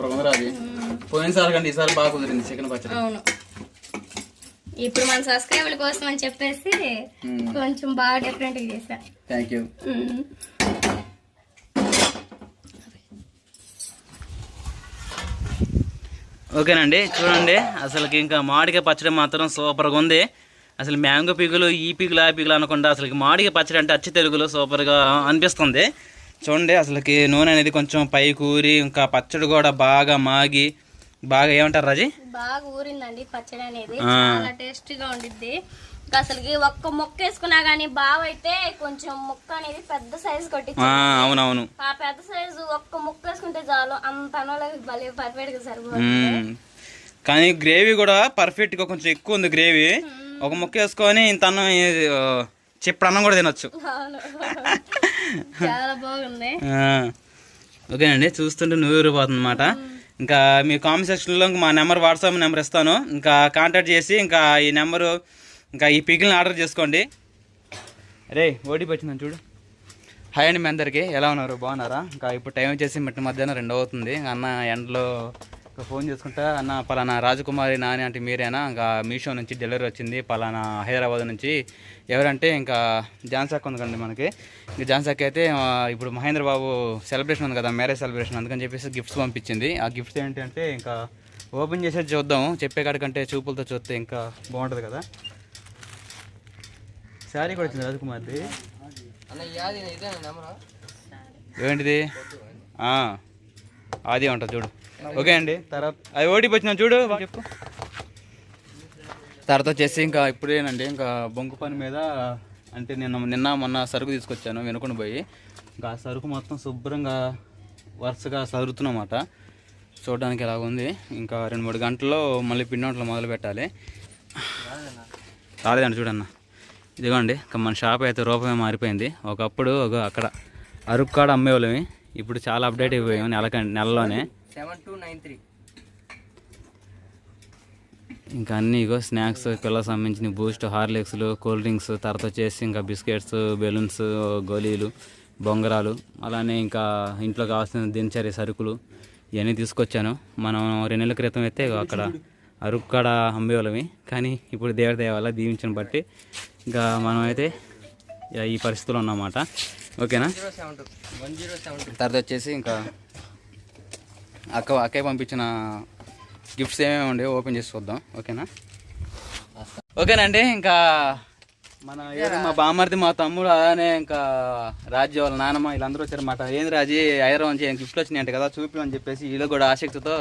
Super ఉంది రాజు. పోయినసారి కంటే ఈసారి బాగా కుదిరింది చికెన్ పచ్చడి. అవును. ఇప్పుడు మన సబ్స్క్రైబర్ల కోసం అని చెప్పేసి. కొంచెం బాగా డిఫరెంట్గా చేశా. థ్యాంక్ యూ మ్మ్. ఓకేనండి చూడండి అసలుకి ఇంకా మామిడికాయ పచ్చడి మాత్రం సూపర్గా ఉంది. అసలు మ్యాంగో పీకులు ఈ పీకులు ఆ పీకులు అనకుండా అసలుకి మామిడికాయ పచ్చడి అంటే అచ్చి తెలుగులో సూపర్గా అనిపిస్తుంది. చూడండి అసలుకి నూనె అనేది కొంచెం పై కూరి ఇంకా పచ్చడి కూడా బాగా మాగి బాగా ఏమంటారు రాజీ? బాగా ఊరిందండి పచ్చడి అనేది. చాలా టేస్టీగా ఉండిద్ది. అసలుకి ఒక్క మొక్క వేసుకున్నా గానీ బావ అయితే కొంచెం ముక్క అనేది పెద్ద సైజు కొట్టి అవునవును. ఆ పెద్ద సైజు ఒక్క ముక్క వేసుకుంటే చాలు. అంత అనోళ్ళకి భలే పర్ఫెక్ట్గా సరిపోతుంది. కానీ గ్రేవీ కూడా పర్ఫెక్ట్గా కొంచెం ఎక్కువ ఉంది గ్రేవీ. ఒక ముక్క వేసుకొని ఇంత అన్నం చిప్పుడు అన్నం కూడా తినొచ్చు. చాలా బాగుంది. ఓకేనండి చూస్తుంటే నూరిపోతుంది అనమాట ఇంకా మీ కామెంట్ సెక్షన్లో మా నెంబర్ వాట్సాప్ నెంబర్ ఇస్తాను. ఇంకా కాంటాక్ట్ చేసి ఇంకా ఈ నెంబరు ఇంకా ఈ పికిల్ని ఆర్డర్ చేసుకోండి. రే ఓటీపీ వచ్చిందని చూడు. హాయ్ అండి మీ అందరికీ. ఎలా ఉన్నారు? బాగున్నారా? ఇంకా ఇప్పుడు టైం వచ్చేసి మట్టి మధ్యాహ్నం రెండు అవుతుంది. అన్న ఎండలో ఇంకా ఫోన్ చేసుకుంటా అన్న పలానా రాజకుమారి నాని అంటే మీరేనా? ఇంకా మీషో నుంచి డెలివరీ వచ్చింది పలానా హైదరాబాద్ నుంచి. ఎవరంటే ఇంకా జాన్సాక్ ఉంది కండి మనకి. ఇంకా జాన్సాక్ అయితే ఇప్పుడు మహేంద్ర బాబు సెలబ్రేషన్ ఉంది కదా మ్యారేజ్ సెలబ్రేషన్ అందుకని చెప్పేసి గిఫ్ట్స్ పంపించింది. ఆ గిఫ్ట్స్ ఏంటి అంటే ఇంకా ఓపెన్ చేసేది చూద్దాం చెప్పే కాడికంటే చూపులతో చూస్తే ఇంకా బాగుంటుంది కదా. శారీ కూడా వచ్చింది రాజకుమార్ది. ఏంటిది? ఆ, అది ఉంటుంది చూడు. ఓకే అండి. తర్వాత అది ఓటీపీ వచ్చిన చూడు. చెప్పు. తర్వాత వచ్చేసి ఇంకా ఇప్పుడేనండి ఇంకా బొంకు పని మీద అంటే నిన్న నిన్న మొన్న సరుకు తీసుకొచ్చాను వెనుకొని పోయి. ఇంకా ఆ సరుకు మొత్తం శుభ్రంగా వరుసగా సరుతున్నమాట చూడడానికి ఎలా ఉంది. ఇంకా రెండు మూడు గంటల్లో మళ్ళీ పిండి వంటలు మొదలు పెట్టాలి. రాలేదండి చూడన్న. ఇదిగోండి ఇంకా మన షాప్ అయితే రూపమే మారిపోయింది. ఒకప్పుడు ఒక అక్కడ అరుకు కాడ అమ్మేవాళ్ళమి. ఇప్పుడు చాలా అప్డేట్ అయిపోయాం నెలక నెలలోనే. Seven two nine three. ఇంకా అన్నీ ఇగో స్నాక్స్ పిల్లలకు సంబంధించిన బూస్ట్ హార్లిక్స్లు కూల్ డ్రింక్స్ తర్వాత వచ్చేసి ఇంకా బిస్కెట్స్ బెలూన్స్ గోళీలు బొంగరాలు అలానే ఇంకా ఇంట్లో కావాల్సిన దినచర్య సరుకులు ఇవన్నీ తీసుకొచ్చాను. మనం రెండు నెలల క్రితం అయితే అక్కడ అరుక్కడ అమ్మేవాళ్ళమి కానీ ఇప్పుడు దేవుడి దయ వల్ల దీవించిన బట్టి ఇంకా మనం అయితే ఇక ఈ పరిస్థితిలో ఉన్నమాట ఓకేనా? తర్వాత వచ్చేసి ఇంకా అక్క అక్కయ్య పంపించిన గిఫ్ట్స్ ఏమేమి ఉండే ఓపెన్ చేసి చూద్దాం. ఓకేనా? ఓకేనండి ఇంకా మన మా బామ్మర్ది మా తమ్ముడు అలానే ఇంకా రాజ్య వాళ్ళ నానమ్మ వీళ్ళందరూ వచ్చారన్నమాట ఏంది రాజీ ఐదరం నుంచి గిఫ్ట్లు వచ్చినాయి అంట కదా చూపిమని చెప్పేసి వీళ్ళు కూడా ఆసక్తితో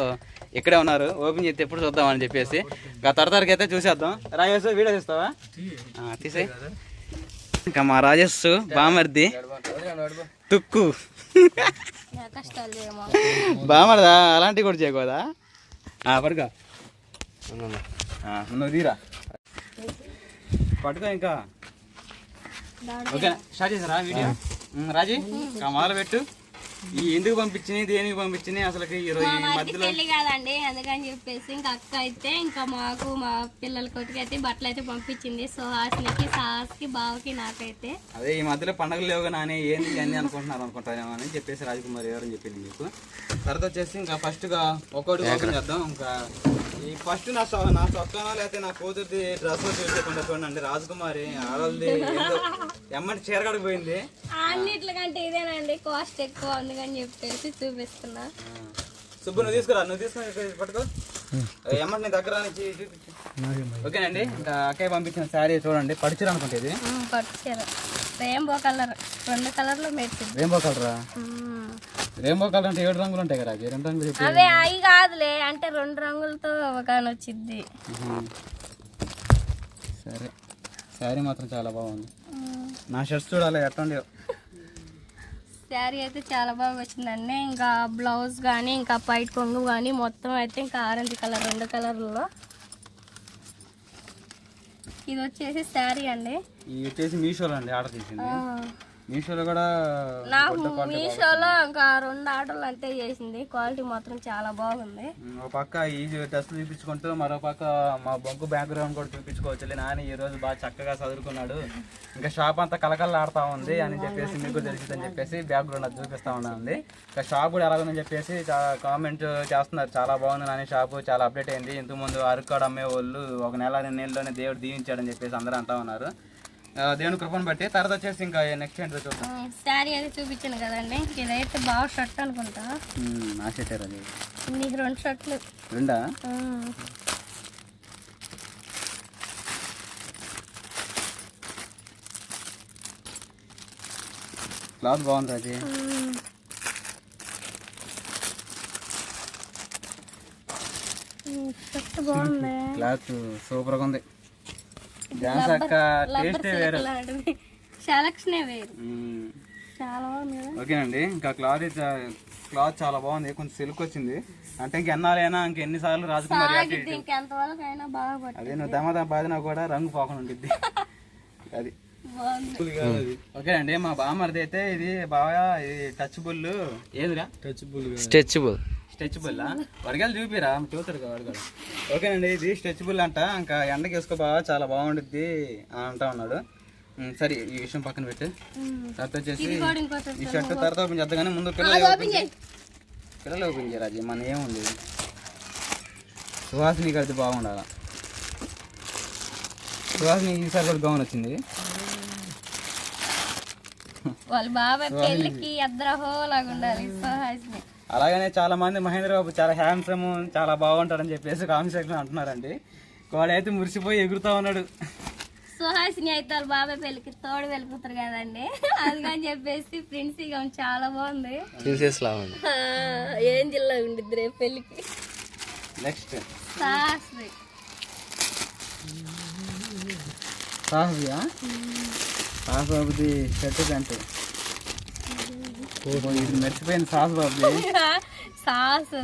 ఇక్కడే ఉన్నారు. ఓపెన్ చేస్తే ఎప్పుడు చూద్దామని చెప్పేసి. ఇంకా తరతరకి అయితే చూసేద్దాం. రాజేష్ వీడియో తీస్తావా? తీసేయి. ఇంకా మా రాజేష్ బామ్మర్ది తుక్కు బామరదా అలాంటివి కూడా చేయకూడదా? పడుకో. నువ్వు తీరా. పట్టుకో ఇంకా. ఓకే స్టార్ట్ చేసారా వీడియో? రాజీ ఇంకా మొదలు పెట్టు. ఈ ఎందుకు పంపించినాయి దేనికి పంపించినాయి అసలు ఈరోజు ఈ మాకి మధ్యలో పెళ్ళి కాదండి అందుకని చెప్పేసి ఇంకా అక్క అయితే ఇంకా మాకు మా పిల్లల కొట్టుకి అయితే బట్టలు అయితే పంపించింది. సో హాస్నికి సాస్కి బావకి నాకైతే. అదే ఈ మధ్యలో పండగలు లేవు నాని ఏంది అన్ని అనుకుంటున్నారు అనుకుంటారేమో అని చెప్పేసి రాజకుమారి ఎవరని చెప్పింది మీకు. తర్వాత వచ్చేసి ఇంకా ఫస్ట్గా ఒక్కొక్కటి ఓపెన్ చేద్దాం ఇంకా ఈ ఫస్ట్ నా నా చొక్కానో లేకపోతే నా కూతురిది డ్రెస్ చూసేకుండా చూడండి రాజకుమారి ఆడవాళ్ళది ఏందో ఎమ్మటి చీరగడికి పోయింది. అన్నిట్లకంటే ఇదేనండి కాస్ట్ ఎక్కువ అందుకని చెప్పేసి చూపిస్తున్నా. సుబ్బు నువ్వు తీసుకురా నువ్వు తీసుకుని పట్టుకో. ఎమ్మటి నీ దగ్గర నుంచి చూపించు ఓకేనండి ఇంకా అక్కయ్య పంపించిన శారీ చూడండి పడిచిరా అనుకుంటే ఇది. మ్మ్, పట్టు చీర రెయిన్బో కలర్ రెండు కలర్లో మెరిచింది రెయిన్బో కలరా. రెయిన్బో కలర్ అంటే ఏడు రంగులు ఉంటాయి కదా రెండు రంగులు చెప్పి అవే అవి కాదులే అంటే రెండు రంగులతో ఒక వచ్చింది. సరే. శారీ మాత్రం చాలా బాగుంది. నా షర్ట్స్ చూడాలి ఎట్టండి. శారీ అయితే చాలా బాగా వచ్చిందండి ఇంకా బ్లౌజ్ కానీ ఇంకా పైట్ కొంగు కానీ మొత్తం అయితే ఇంకా ఆరెంజ్ కలర్ రెండు కలర్లో. ఇది వచ్చేసి శారీ అండి. ఇది వచ్చేసి మీషోలో అండి ఆర్డర్ చేసింది. ఆ, మీషోలో కూడా నాకు మీషోలో ఇంకా రెండు ఆర్డర్లు అంతే చేసింది. క్వాలిటీ మాత్రం చాలా బాగుంది. ఒక పక్క ఈ టెస్ట్ చూపించుకుంటూ మరో పక్క మా బొగ్గు బ్యాక్గ్రౌండ్ కూడా చూపించుకోవచ్చు. నాని ఈ రోజు బాగా చక్కగా చదువుకున్నాడు. ఇంకా షాప్ అంతా కలకల్లాడుతా ఉంది అని చెప్పేసి మీకు తెలిసిందని చెప్పేసి బ్యాక్గ్రౌండ్ అది చూపిస్తా ఉంది. ఇంకా షాప్ కూడా ఎలాగుందని చెప్పేసి కామెంట్ చేస్తున్నారు. చాలా బాగుంది నాని షాప్ చాలా అప్డేట్ అయింది. ఇంతకుముందు అరకాడు అమ్మే వాళ్ళు ఒక నెల రెండు నెలలోనే దేవుడు దీవించాడని చెప్పేసి అందరూ అంటా ఉన్నారు. దేవుని కృపను బట్టి. తర్వాత వచ్చేసి ఇంకా నెక్స్ట్ ఏంటో చూద్దాం. శారీ అయితే చూపించాను కదండి. ఇదైతే బాగా షర్ట్ అనుకుంటా. నా షర్ట్ అది. నీకు రెండు షర్ట్లు. రెండా. క్లాత్ బాగుంది అది. క్లాత్ సూపర్గా ఉంది. డాన్స్ అక్క టేస్టే వేరు. సెలక్షనే వేరు. చాలా ఓకేనండి ఇంకా క్లాత్ క్లాత్ చాలా బాగుంది కొంచెం సిల్క్ వచ్చింది. అంటే ఇంకెన్నాళ్ళైనా ఇంకెన్నిసార్లు రాజకుమారి అదే నువ్వు దమదం బాధినా కూడా రంగు పోకుండా ఉండిద్ది. అది. బాగుంది. ఓకేనండి మా బామ్మర్ది అయితే ఇది బాగా ఇది టచ్ బుల్ ఏదిరా? స్ట్రెచబుల్ స్ట్రెచబుల్ వరగాలు చూపిరా చూతారు కదా వరగాలు ఓకేనండి ఇది స్ట్రెచబుల్ అంట. ఇంకా ఎండకి వేసుకో బాగా చాలా బాగుండిద్ది అని అంటా ఉన్నాడు. సరే ఈ విషయం పక్కన పెట్టి. తర్వాత వచ్చేసి ఈ షర్ట్ తర్వాత ఓపెన్ చేద్దాం కానీ ముందు పిల్లలు పిల్లలు ఓపెన్ చేయరు అది మన ఏముంది సుహాసిని కలిసి బాగుండాల? సుహాసిని ఈసారి కూడా గౌన్ వచ్చింది. వాళ్ళ బాబాయ్ పెళ్ళికి ఎద్దరహో లాగా ఉండాలి సుహాసిని. అలాగనే చాలా మంది మహేంద్ర బాబు చాలా హ్యాండ్సమ్ చాలా బాగుంటాడని చెప్పేసి కామెంట్ సెక్షన్ అంటున్నారండి. వాడైతే మురిసిపోయి ఎగురుతా ఉన్నాడు. సుహాసిని అయితే వాళ్ళ బాబాయ్ పెళ్ళికి తోడు వెళ్ళిపోతారు కదండి. అందుకని చెప్పేసి ప్రిన్స్ ఇక చాలా బాగుంది. ప్రిన్సెస్ లా ఉంది. ఆ, ఏం జిల్లా ఉండిద్ది రేపు పెళ్ళికి. నెక్స్ట్ సాహసి సాహస్ బాబుది షర్ట్ ప్యాంటు. ఇది మర్చిపోయింది సాహస్ బాబుది సాస్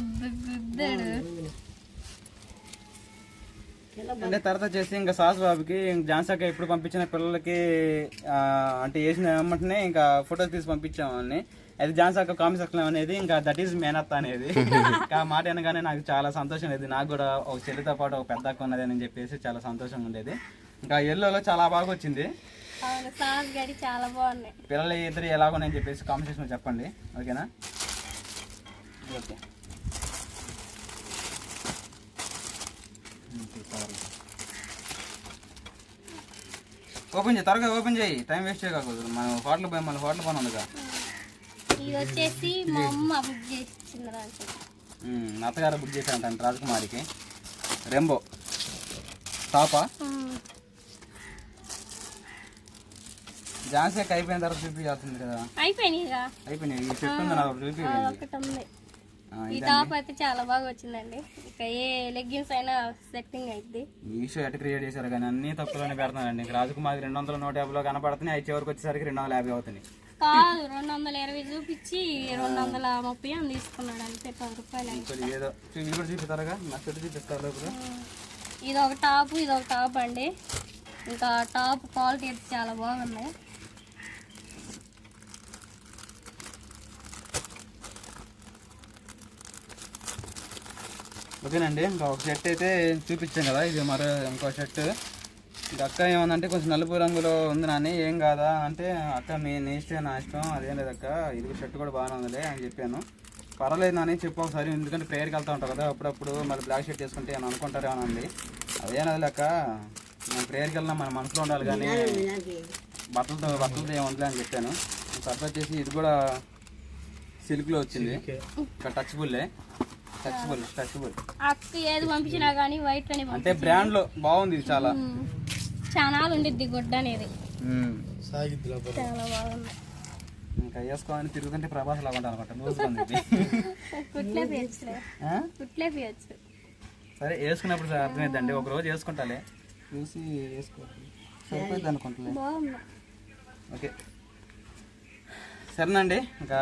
గుద్దాడు అంటే తర్వాత వచ్చేసి ఇంకా సాస్ బాబుకి జాన్సాక ఎప్పుడు పంపించిన పిల్లలకి అంటే వేసిన వెంటనే ఇంకా ఫొటోస్ తీసి పంపించాము అని అది జాన్సాక కామెంట్ సెక్షన్ అనేది ఇంకా దట్ ఈస్ మేనత్త అనేది. ఇంకా ఆ మాట అనగానే నాకు చాలా సంతోషం లేదు నాకు కూడా ఒక చెల్లితో పాటు ఒక పెద్ద అక్క ఉన్నది అని చెప్పేసి చాలా సంతోషంగా ఉండేది. ఇంకా ఎల్లోలో చాలా బాగా వచ్చింది. అవును సాస్ గడి చాలా బాగున్నాయి. పిల్లలు ఇద్దరు ఎలాగోనని చెప్పేసి కామెంట్ సెక్షన్లో చెప్పండి. ఓకేనా? ఓకే. ఓపెన్ చేయి త్వరగా ఓపెన్ చేయి. టైం వేస్ట్ చేయకూడదు మన హోటల్ పోయి మన హోటల్ పని ఉందిగా ఇది వచ్చేసి మా అమ్మ బుక్ చేసి ఇచ్చింది దాంట్లో ఉమ్, మా అత్తగారు బుక్ చేశారంట రాజకుమారికి. రెంబో టాపా ఝాన్సీ అక్క అయిపోయిన తర్వాత చూపించాల్సింది కదా. అయిపోయినాయి అయిపోయినాయి. ఈ చెట్టు ఉంది నాకు చూపి ఒకటి ఉంది. ఈ టాప్ అయితే చాలా బాగా వచ్చిందండి. ఇక ఏ లెగ్గిన్స్ అయినా సెట్టింగ్ అయింది మీషో ఎట్ క్రియేట్ చేశారు కానీ అన్ని తప్పులోనే పెడుతున్నారండి. ఇంకా రాజకుమారి రెండు వందల నూట యాభైలో కనపడుతున్నాయి. అవి చివరికి వచ్చేసరికి రెండు వందల యాభై అవుతున్నాయి. కాదు రెండు వందల ఇరవై చూపించి రెండు వందల ముప్పై అని తీసుకున్నాడు. అంతే పది రూపాయలు ఏదో. ఇది కూడా చూపిస్తారుగా? నా చెట్టు చూపిస్తారు ఇది ఒక టాప్ ఇది ఒక టాప్ అండి. ఇంకా టాప్ క్వాలిటీ అయితే చాలా బాగుంది. ఓకేనండి ఇంకా ఒక షర్ట్ అయితే చూపించాం కదా ఇది మరో ఇంకో షర్ట్. ఇంకా అక్క ఏమందంటే కొంచెం నలుపు రంగులో ఉంది నాని ఏం కాదా అంటే అక్క మీ నీ ఇష్టం నా ఇష్టం అదేం లేదు అక్క ఇది షర్ట్ కూడా బాగానే ఉందిలే అని చెప్పాను. పర్వాలేదు నాని చెప్పు ఒకసారి ఎందుకంటే ప్రేయర్కి వెళ్తా ఉంటావు కదా అప్పుడప్పుడు మరి బ్లాక్ షర్ట్ వేసుకుంటే అని అనుకుంటారేమో అని అంది. అదేం అది అక్క మనం ప్రేయర్కి వెళ్ళినా మన మనసులో ఉండాలి కానీ బట్టలతో బట్టలతో ఏముందిలే అని చెప్పాను. తర్వాత వచ్చేసి ఇది కూడా సిల్క్లో వచ్చింది. ఇంకా టచ్ బుల్లే టచ్ బుల్ టచ్ బుల్ అక్క ఏది పంపించినా కానీ వైట్ అని అంటే బ్రాండ్లో బాగుంది ఇది చాలా. చాలా ఉండిద్ది గుడ్డ అనేది. చాలా బాగుంది. ఇంకా వేసుకోవాలని తిరుగుతుంటే ప్రభాస్ లాగా ఉంటాను అనమాట పియచ్చు సరే వేసుకున్నప్పుడు అర్థమైందండి. ఒక రోజు వేసుకుంటాలే. చూసి వేసుకోవాలి. సరిపోయింది అనుకుంటలే బాగుంది. ఓకే. సరేనండి. ఇంకా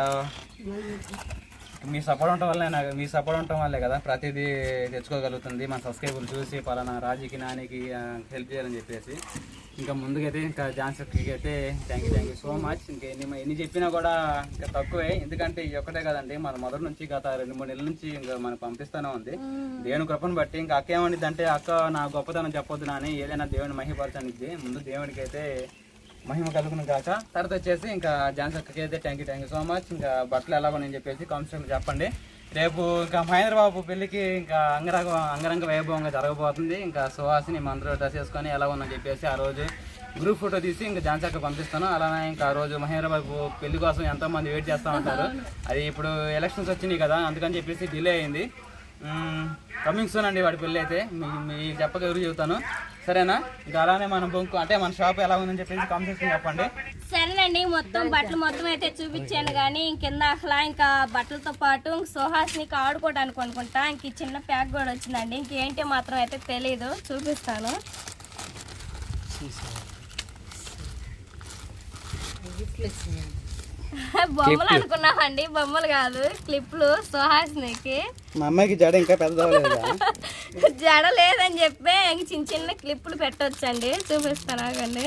మీ సపోర్ట్ ఉండటం వల్లే నాకు మీ సపోర్ట్ ఉండటం వల్లే కదా ప్రతిదీ తెచ్చుకోగలుగుతుంది. మన సబ్స్క్రైబర్లు చూసి పలానా రాజీకి నానికి హెల్ప్ చేయాలని చెప్పేసి. ఇంకా ముందుకైతే ఇంకా ఝాన్సీకి అయితే thank you thank you so much ఇంకా ఎన్ని ఎన్ని చెప్పినా కూడా ఇంకా తక్కువే. ఎందుకంటే ఇది ఒక్కటే కదండి. మన మొదటి నుంచి గత రెండు మూడు నెలల నుంచి ఇంకా మనకు పంపిస్తూనే ఉంది. దేవుని కృపను బట్టి ఇంకా అక్క ఏమనిద్ది అంటే అక్క నా గొప్పతనం చెప్పొద్దు నాని. ఏదైనా దేవుని మహిపరచనిద్ది. ముందు దేవునికి అయితే మహిమ కలుగును కాక తర్వాత వచ్చేసి ఇంకా ఝాన్సీ అక్కకి అయితే thank you thank you so much ఇంకా బట్టలు ఎలాగో నేను చెప్పేసి కాన్స్టెంట్ చెప్పండి. రేపు ఇంకా మహేంద్ర బాబు పెళ్ళికి ఇంకా అంగరంగ అంగరంగ వైభవంగా జరగబోతుంది. ఇంకా సుహాసిని మంత్రులు డ్రెస్ వేసుకొని ఎలా ఉందని చెప్పేసి ఆ రోజు గ్రూప్ ఫోటో తీసి ఇంకా ఝాన్సీకి పంపిస్తాను. అలానే ఇంకా ఆ రోజు మహేంద్ర బాబు పెళ్ళి కోసం ఎంతో మంది వెయిట్ చేస్తూ ఉంటారు. అది ఇప్పుడు ఎలక్షన్స్ వచ్చినాయి కదా అందుకని చెప్పేసి డిలే అయింది. కమింగ్ సూన్ అండి వాడి పెళ్ళి అయితే. మీ చెప్పక ఎవరు చెబుతాను. సరేనా? ఇంకా అలానే మనం బొంకు అంటే మన షాప్ ఎలా ఉందని చెప్పేసి కామెంట్ చెప్పండి. సరేనండి మొత్తం బట్టలు మొత్తం అయితే చూపించాను కానీ కింద అసలు ఇంకా బట్టలతో పాటు సుహాస్నికి ఆడుకోవడానికి అనుకుంటా ఇంక చిన్న ప్యాక్ కూడా వచ్చిందండి. ఇంకేంటి మాత్రం అయితే తెలీదు. చూపిస్తాను. బొమ్మలు అనుకున్నామండి. బొమ్మలు కాదు క్లిప్లు సుహాస్నికి. మా అమ్మాయికి జడ ఇంకా పెద్ద జడ లేదని చెప్పి ఇంక చిన్న చిన్న క్లిప్పులు పెట్టొచ్చండి. చూపిస్తాను ఆగండి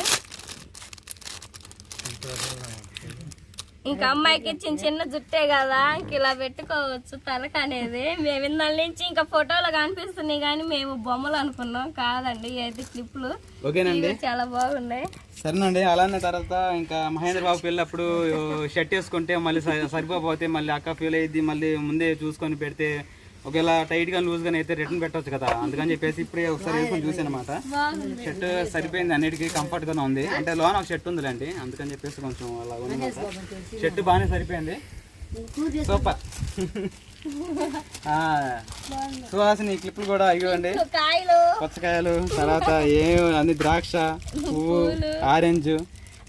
ఇంకా అమ్మాయికి చిన్న చిన్న జుట్టే కదా ఇంక ఇలా పెట్టుకోవచ్చు తలక అనేది మేము ఇందాల నుంచి ఇంకా ఫోటోలు కనిపిస్తున్నాయి కానీ మేము బొమ్మలు అనుకున్నాం కాదండి అయితే క్లిప్పులు ఓకేనండి. చాలా బాగున్నాయి. సరేనండి అలానే తర్వాత ఇంకా మహేంద్ర బాబు పెళ్ళప్పుడు షర్ట్ వేసుకుంటే మళ్ళీ సరి- సరిపోతే మళ్ళీ అక్క ఫీల్ అయ్యిద్ది మళ్ళీ ముందే చూసుకొని పెడితే ఒకవేళ టైట్గా లూజ్ గానే అయితే రిటర్న్ పెట్టొచ్చు కదా. అందుకని చెప్పేసి ఇప్పుడే ఒకసారి వేసుకొని చూసాను అనమాట షర్ట్ సరిపోయింది అన్నిటికీ కంఫర్ట్ గానే ఉంది. అంటే లోన ఒక షర్ట్ ఉందిలేండి. అందుకని చెప్పేసి కొంచెం అలా ఉంది షర్ట్ బాగానే సరిపోయింది. సూపర్. సుహాసిని క్లిప్లు కూడా ఇవ్వండి. కాయలు పుచ్చకాయలు తర్వాత ఏ అన్ని ద్రాక్ష పువ్వు ఆరెంజ్.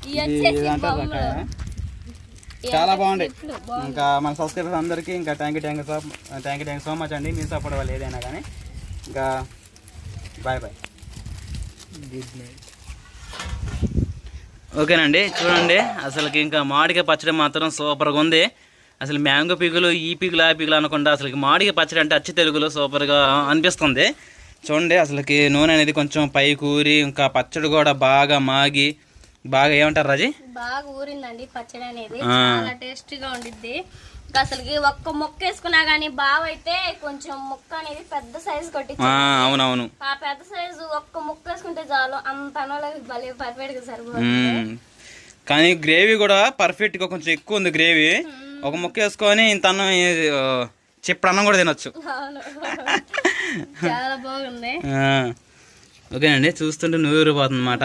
ఇది వచ్చేసి ఇదంటారు బొమ్మలు. రకాయ. ఇవి చాలా. బాగుంది. ఇంకా మన సబ్స్క్రైబర్స్ అందరికీ ఇంకా thank you thank you so thank you thank so much అండి. మీ సపోర్ట్ వాళ్ళు ఏదైనా కానీ. ఇంకా బాయ్ బాయ్ గుడ్ నైట్ ఓకేనండి చూడండి. అసలుకి ఇంకా మామిడికాయ పచ్చడి మాత్రం సూపర్గా ఉంది. అసలు మ్యాంగో పీకులు ఈ పీకులు ఆ పీకులు అనకుండా అసలు మామిడికాయ పచ్చడి అంటే అచ్చి తెలుగులో సూపర్గా అనిపిస్తుంది. చూడండి అసలుకి నూనె అనేది కొంచెం పై కూరి ఇంకా పచ్చడి కూడా బాగా మాగి బాగా ఏమంటారు రాజీ? బాగా ఊరిందండి పచ్చడి అనేది. చాలా టేస్టీగా ఉండిద్ది. అసలుకి ఒక్క మొక్క వేసుకున్నా గానీ బావ అయితే కొంచెం ముక్క అనేది పెద్ద సైజు కొట్టించి ఆ, అవునవును. ఆ పెద్ద సైజు ఒక్క ముక్క వేసుకుంటే చాలు అంత అనోళ్ళకి భలే పర్ఫెక్ట్గా సరిపోతుంది. కానీ గ్రేవీ కూడా పర్ఫెక్ట్గా కొంచెం ఎక్కువ ఉంది గ్రేవీ. ఒక ముక్క వేసుకొని ఇంత అన్నం చిప్పుడు అన్నం కూడా తినొచ్చు. చాలా బాగుంది. ఆ, ఓకేనండి చూస్తుంటే నూరిపోతుంది అనమాట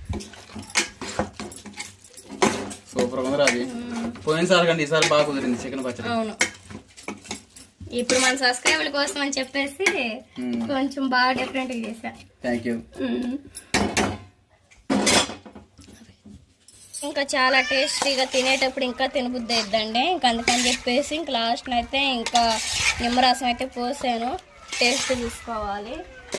సూపర్ ఉంది అది పోయినసారి కంటే ఈసారి బాగా కుదిరింది చికెన్ పచ్చడి. అవును. ఇప్పుడు మన సబ్స్క్రైబర్ల కోసం అని చెప్పేసి. కొంచెం బాగా డిఫరెంట్ చేశా. Thank you. ఇంకా చాలా టేస్టీగా తినేటప్పుడు ఇంకా తినబుద్ధి అయిద్దండి. ఇంకా అందుకని చెప్పేసి ఇంకా లాస్ట్ అయితే ఇంకా నిమ్మరసం అయితే పోసాను. టేస్ట్ చూసుకోవాలి.